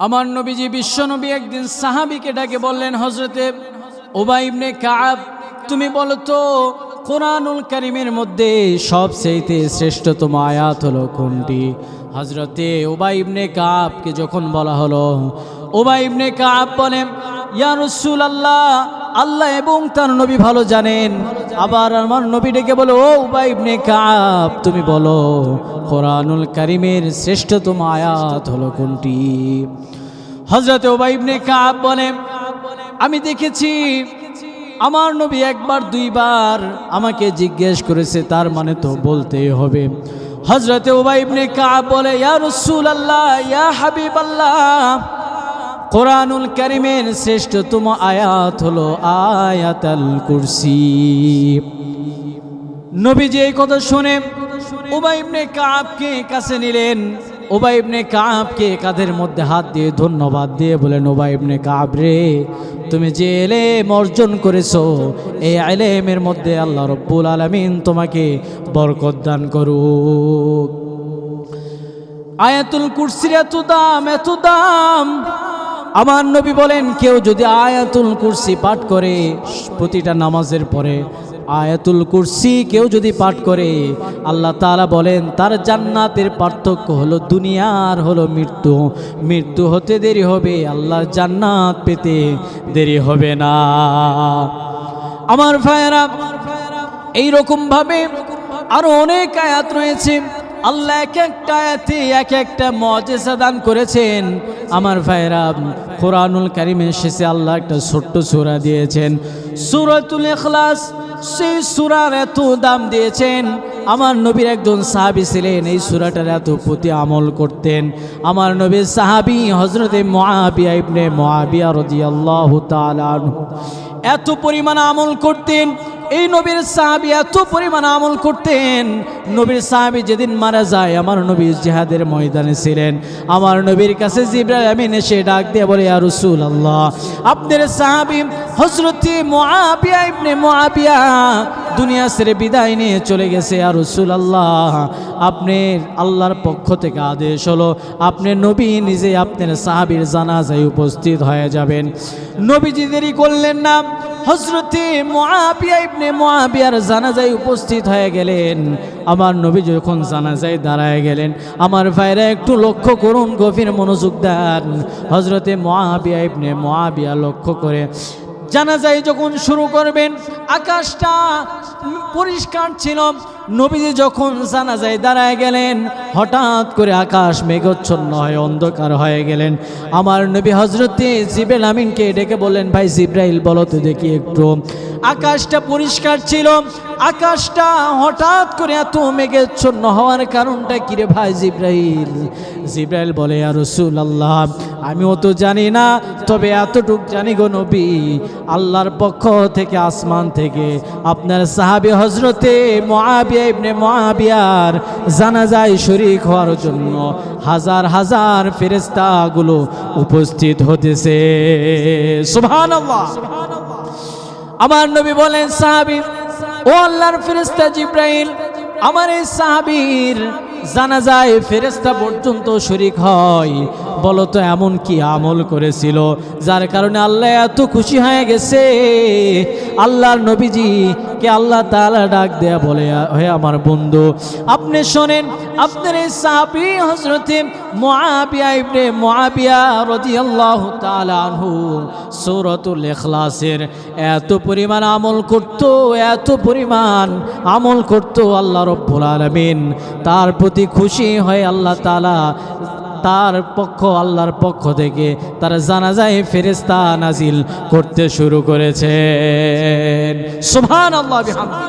আমার নবীজি বিশ্বনবী একদিন সাহাবিকে ডাকে বললেন হজরতে ওবাইবনে কাব তুমি বলো তো, কোরআনুল করিমের মধ্যে সবচেয়ে শ্রেষ্ঠতম আয়াত হলো কোনটি? হজরতে ওবাইবনে কাবকে যখন বলা হলো ওবাইবনে কাব বলেন ইয়ারসুল আল্লাহ আল্লাহ এবং তার নবী ভালো জানেন। আবার আমার নবী ডেকে বলো, ও উবাইবনে কাব তুমি বলো, কোরআনুল করিমের শ্রেষ্ঠতম আয়াত হলো কোনটি? হজরত ওবাইবনে কাব বলে, আমি দেখেছি, আমার নবী একবার, দুইবার আমাকে জিজ্ঞেস করেছে, তার মানে তো বলতে হবে। হজরতে ওবাইবনে কাব বলে, ইয়া রসুল আল্লাহ ইয়া হাবিব আল্লাহ কোরআনুল করিমের শ্রেষ্ঠতম আয়াত হলো আয়াতাল কুরসি। নবীজি এই কথা শুনে উবাইবনে কাবকে কাছে নিলেন। উবাইবনে কাবকে কাঁধের মধ্যে হাত দিয়ে ধন্যবাদ দিয়ে বলেন উবাইবনে কাব রে, তুমি যে এলেম অর্জন করেছ, এই এলেমের মধ্যে আল্লাহ রব্বুল আলমিন তোমাকে বরকত দান করুক। আয়াতুল কুরসির এত দাম এত দাম আমার নবী বলেন, কেউ যদি আয়াতুল কুরসি পাঠ করে প্রতিটা নামাজের পরে, আয়াতুল কুরসি কেউ যদি পাঠ করে, আল্লাহ তাআলা বলেন, তার জান্নাতের পার্থক্য হলো দুনিয়ার হলো মৃত্যু। মৃত্যু হতে দেরি হবে, আল্লাহর জান্নাত পেতে দেরি হবে না। আমার ভাইয়েরা, এইরকমভাবে আরও অনেক আয়াত রয়েছে। আল্লাহ এক একটা আয়াতে এক একটা মজেসা দান করেছেন। আমার ভাইরা কোরআনুল কারিমের শেষে আল্লাহ একটা ছোট্ট সূরা দিয়েছেন। সূরাতুল ইখলাস, সেই সূরার এত দাম দিয়েছেন। আমার নবীর একজন সাহাবি ছিলেন, এই সূরাটার এত প্রতি আমল করতেন। আমার নবীর সাহাবি হজরতে মুআবিয়া ইবনে মুআবিয়া রাদিয়াল্লাহু তাআলা আনহু। এত পরিমাণ আমল করতেন এই নবীর সাহাবি এত পরিমাণ আমল করতেন। নবীর সাহাবি যেদিন মারা যায়, আমার নবী জেহাদের ময়দানে ছিলেন। আমার নবীর কাছে আমিন এসে ডাক দিয়ে বলে আর রসুল আল্লাহ আপনার সাহাবি হজরতি মোয়াবিয়া ইবনে মুআবিয়া দুনিয়া ছেড়ে বিদায় নিয়ে চলে গেছে। আর রসুল আল্লাহ আপনার আল্লাহর পক্ষ থেকে আদেশ হলো, আপনি নবী নিজে আপনার সাহাবির জানাজায় উপস্থিত হয়ে যাবেন। নবীজি দেরি করলেন না হজরতে মুআবিয়া ইবনে মুআবিয়ার জানাজায় উপস্থিত হয়ে গেলেন। আমার নবী যখন জানাজায় দাঁড়ায় গেলেন, আমার ভাইরা একটু লক্ষ্য করুন, গভীর মনোযোগ দেন। হজরতে মুআবিয়া ইবনে মুআবিয়া লক্ষ্য করে জানাজায় যখন শুরু করবেন আকাশটা পরিষ্কার ছিল নবীজি যখন জানাজায় দাঁড়ায় গেলেন, হঠাৎ করে আকাশ মেঘচ্ছন্ন হয়ে অন্ধকার হয়ে গেলেন। আমার নবী হজরতে জিবেল আমিনকে ডেকে বললেন, ভাই জিব্রাইল, বলো তো দেখি একটু। আকাশটা পরিষ্কার ছিল। আকাশটা হঠাৎ করে এত মেঘেচ্ছন্ন হওয়ার কারণটা কিরে ভাই জিব্রাইল? জিব্রাইল বলে আর রসুল আল্লাহ আমিও তো জানি না, তবে এতটুক জানি গো নবী, আল্লাহর পক্ষ থেকে, আসমান থেকে, আপনার সাহাবি হজরতে মহাবিয়া ইবনে মহাবিয়ার জানাজায় শরিক হওয়ার জন্য হাজার হাজার ফেরেস্তাগুলো উপস্থিত হতেছে। সুবহানাল্লাহ। আমার নবী বলেন, সাহাবি, ও আল্লাহর ফেরেস্তা জিব্রাইল, আমার এই সাহাবীর জানাজায় ফেরেস্তা পর্যন্ত শরিক হয়। বলো তো এমন কি আমল করেছিল? যার কারণে আল্লাহ এত খুশি হয়ে গেছে। আল্লাহর নবীজি কে আল্লাহ তাআলা ডাক দেয়া বলে, হে আমার বন্ধু, আপনি শোনেন, আপনার এই সাহাবী হযরতে মুআবিয়া ইবনে মুআবিয়া রাদিয়াল্লাহু তাআলা আনহু সূরাতুল ইখলাসের এত পরিমাণ আমল করত, এত পরিমাণ আমল করত আল্লাহ রব্বুল আলামিন। তার প্রতি খুশি হয়ে আল্লাহ তাআলা তার পক্ষ আল্লাহর পক্ষ থেকে তার জানাজায় ফেরেস্তা নাজিল করতে শুরু করেছেন। সুভান বিহামদিহি